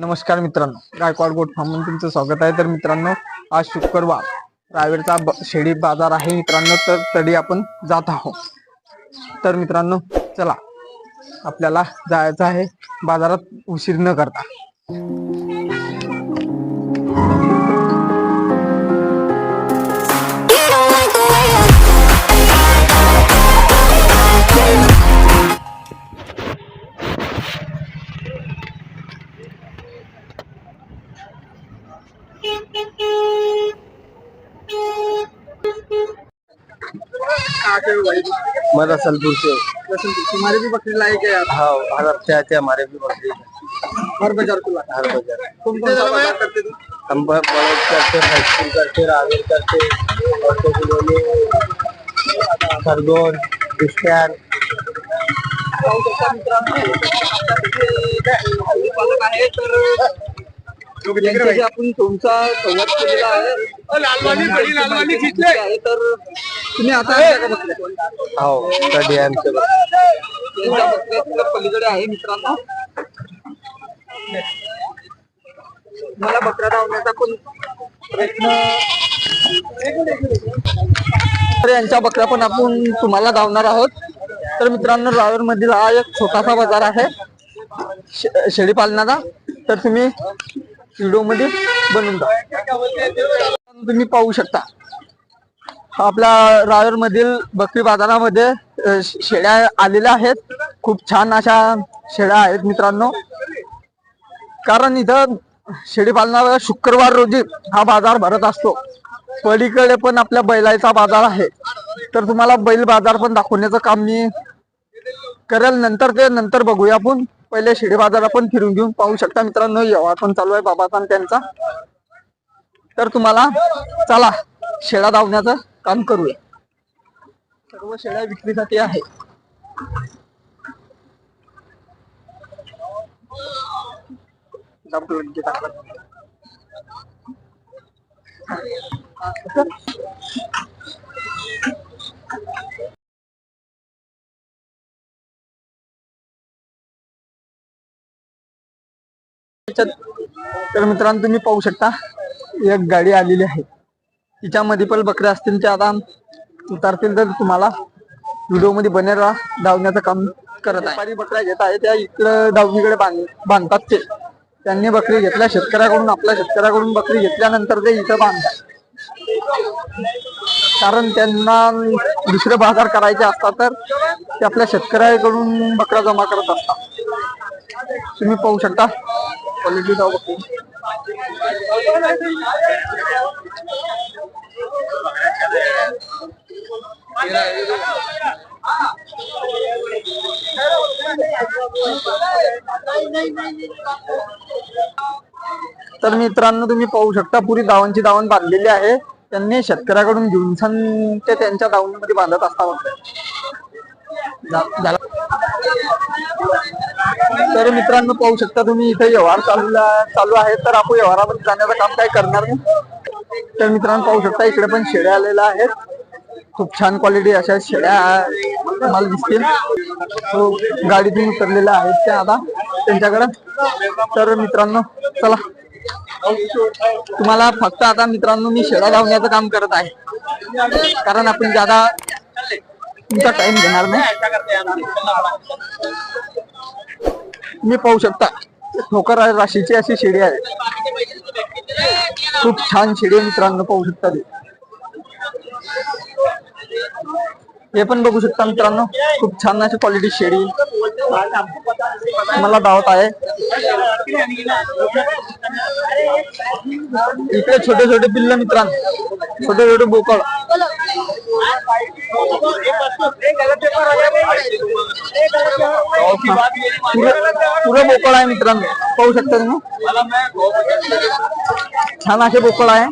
नमस्कार मित्रांनो गायकवाड गोट फार्ममध्ये तुमचं स्वागत आहे. तर मित्रांनो आज शुक्रवार रावेरचा ब- शेळी बाजार आहे मित्रांनो तर तरी आपण जात आहोत. तर मित्रांनो चला आपल्याला जायचं आहे बाजारात उशीर न करता. मदरसलपुर से तुम्हारे भी बकरी लाए गए हाँ हर हफ्ते आते हैं हमारे भी बकरी. हर बाजार को हर बाजार. कौन कौन सा बाजार करते थे हम बड़ौद करते फैक्ट्री करते रावेर करते और तो खरगोन बिस्टैन आपण तुमचा संवाद केलेला आहे. आहे तर तुम्ही आता? हो कधी पलीकडे आहे मित्रांनो. मला बकरा धावण्याचा पण प्रयत्न. तर यांच्या बकऱ्या पण आपण तुम्हाला धावणार आहोत. तर मित्रांनो रावेर मधील हा एक छोटासा बाजार आहे. शे- शेळी पालनाचा तर तुम्ही व्हिडिओमध्ये बनवून जा तुम्ही पाहू शकता. आपल्या रावेर मधील बकरी बाजारामध्ये शेळ्या आलेल्या आहेत. खूप छान अशा शेळ्या आहेत मित्रांनो. कारण इथं शेळीपालनावर शुक्रवार रोजी हा बाजार भरत असतो. पलीकडे पण आपल्या बैलाचा बाजार आहे. तर तुम्हाला बैल बाजार पण दाखवण्याचं काम मी करेल. नंतर ते नंतर बघूया आपण. पहिले शिडी बाजार आपण फिरून घेऊन पाहू शकता मित्रांनो व्यवहार पण चालू आहे बाबाचा त्यांचा. तर तुम्हाला चला शेळ्या धावण्याचं काम करूया. सर्व शेळ्या विक्रीसाठी आहे. तर मित्रांनो तुम्ही पाहू शकता एक गाडी आलेली आहे. तिच्यामध्ये पण बकऱ्या असतील त्या आता उतारतील तर तुम्हाला व्हिडिओमध्ये मध्ये राहा धावण्याचं काम करत आहे. बकऱ्या घेत आहे त्या इकडं धावणीकडे बांध बांधतात ते. त्यांनी बकरी घेतल्या शेतकऱ्याकडून आपल्या शेतकऱ्याकडून बकरी घेतल्यानंतर ते इथं बांधतात. कारण त्यांना दुसरे बाजार करायचे असतात तर ते आपल्या शेतकऱ्याकडून बकरा जमा करत असतात. तुम्ही पाहू शकता क्वालिटी जाऊ बकरी तर मित्रांनो तुम्ही पाहू शकता पुरी दावांची दावण बांधलेली आहे. त्यांनी शेतकऱ्याकडून घेऊन ते त्यांच्या दावणीमध्ये बांधत असतात. झा- झाला. तर मित्रांनो पाहू शकता तुम्ही इथे व्यवहार चालू चालू आहे. तर आपण व्यवहारामध्ये जाण्याचं काम काही करणार नाही. तर मित्रांनो पाहू शकता इकडे पण शेड्या आलेल्या आहेत. खूप छान क्वालिटी अशा शेड्या तुम्हाला दिसतील. हो, गाडीतून उतरलेल्या आहेत त्या आता त्यांच्याकडे. तर मित्रांनो चला. तुम्हाला फक्त आता मित्रांनो मी शेळा लावण्याचं काम करत आहे. कारण आपण ज्यादा तुमचा टाइम घेणार नाही. मी पाहू शकता ठोकर राशीची अशी शिडी आहे. खूप छान शिडी मित्रांनो पाहू शकता ते. हे पण बघू शकता मित्रांनो खूप छान अशी क्वालिटी शेडी. मला दावत आहे. इकडे छोटे छोटे पिल्ल मित्रांनो छोटे छोटे बोकळ पुरे बोकळ आहे मित्रांनो. पाहू शकता तुम्ही? छान असे बोकळ आहे.